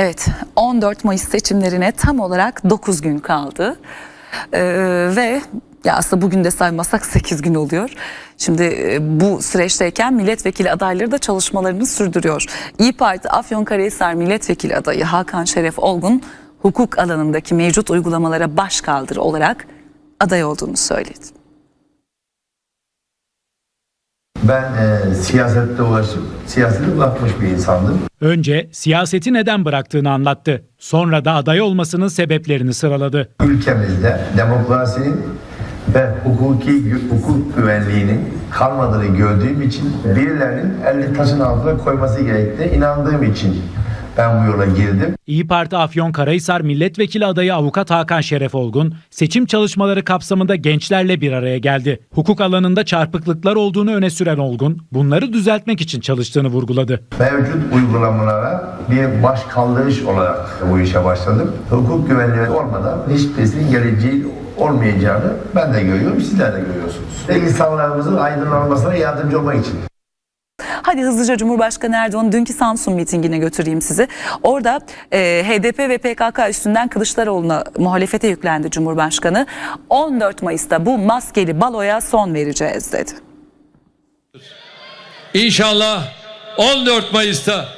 Evet 14 Mayıs seçimlerine tam olarak 9 gün kaldı. Ee, ve ya aslında bugün de saymasak 8 gün oluyor. Şimdi e, bu süreçteyken milletvekili adayları da çalışmalarını sürdürüyor. İyi Parti Afyonkarahisar milletvekili adayı Hakan Şeref Olgun hukuk alanındaki mevcut uygulamalara baş kaldır olarak aday olduğunu söyledi. Ben e, siyasette ulaşıp siyasete bırakmış bir insandım. Önce siyaseti neden bıraktığını anlattı. Sonra da aday olmasının sebeplerini sıraladı. Ülkemizde demokrasinin ve hukuki hukuk güvenliğinin kalmadığını gördüğüm için birilerinin elini taşın altına koyması gerektiğine inandığım için ben bu yola girdim. İyi Parti Afyonkarahisar Milletvekili adayı avukat Hakan Şeref Olgun, seçim çalışmaları kapsamında gençlerle bir araya geldi. Hukuk alanında çarpıklıklar olduğunu öne süren Olgun, bunları düzeltmek için çalıştığını vurguladı. Mevcut uygulamalara bir baş kaldırış olarak bu işe başladım. Hukuk güvenliği olmadan hiçbirisinin geleceği olmayacağını ben de görüyorum, sizler de görüyorsunuz. Ve insanlarımızın aydınlanmasına yardımcı olmak için. Hadi hızlıca Cumhurbaşkanı Erdoğan dünkü Samsun mitingine götüreyim sizi. Orada e, HDP ve PKK üstünden Kılıçdaroğlu'na muhalefete yüklendi Cumhurbaşkanı. 14 Mayıs'ta bu maskeli baloya son vereceğiz dedi. İnşallah 14 Mayıs'ta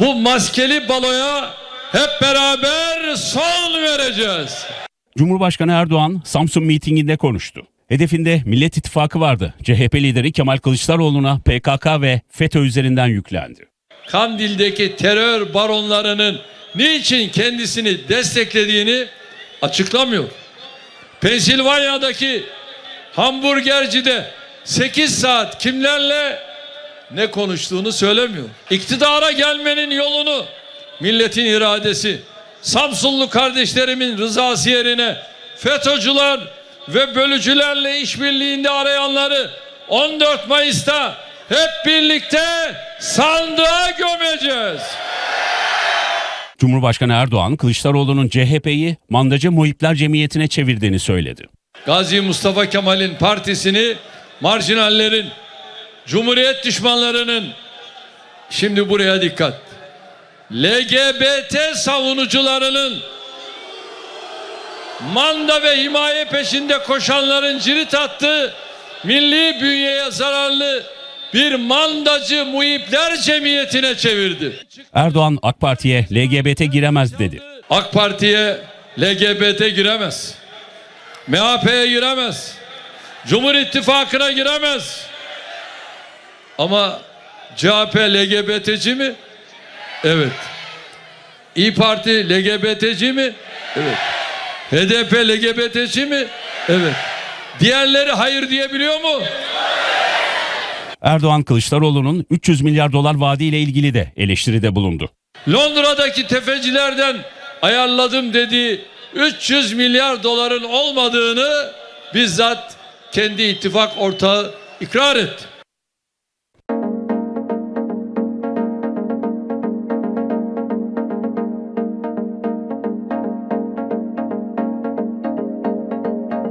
bu maskeli baloya hep beraber son vereceğiz. Cumhurbaşkanı Erdoğan Samsun mitinginde konuştu. Hedefinde Millet İttifakı vardı. CHP lideri Kemal Kılıçdaroğlu'na PKK ve FETÖ üzerinden yüklendi. Kandil'deki terör baronlarının niçin kendisini desteklediğini açıklamıyor. Pensilvanya'daki hamburgercide 8 saat kimlerle ne konuştuğunu söylemiyor. İktidara gelmenin yolunu milletin iradesi, Samsunlu kardeşlerimin rızası yerine FETÖ'cüler ve bölücülerle işbirliğinde arayanları 14 Mayıs'ta hep birlikte sandığa gömeceğiz. Cumhurbaşkanı Erdoğan Kılıçdaroğlu'nun CHP'yi mandacı muhipler cemiyetine çevirdiğini söyledi. Gazi Mustafa Kemal'in partisini marjinallerin, cumhuriyet düşmanlarının şimdi buraya dikkat. LGBT savunucularının manda ve himaye peşinde koşanların cirit attığı milli bünyeye zararlı bir mandacı muhipler cemiyetine çevirdi. Erdoğan AK Parti'ye LGBT giremez dedi. AK Parti'ye LGBT giremez. MHP'ye giremez. Cumhur İttifakı'na giremez. Ama CHP LGBT'ci mi? Evet. İyi Parti LGBT'ci mi? Evet. HDP LGBT'ci mi? Evet. Diğerleri hayır diyebiliyor mu? Erdoğan Kılıçdaroğlu'nun 300 milyar dolar vaadiyle ilgili de eleştiride bulundu. Londra'daki tefecilerden ayarladım dediği 300 milyar doların olmadığını bizzat kendi ittifak ortağı ikrar etti.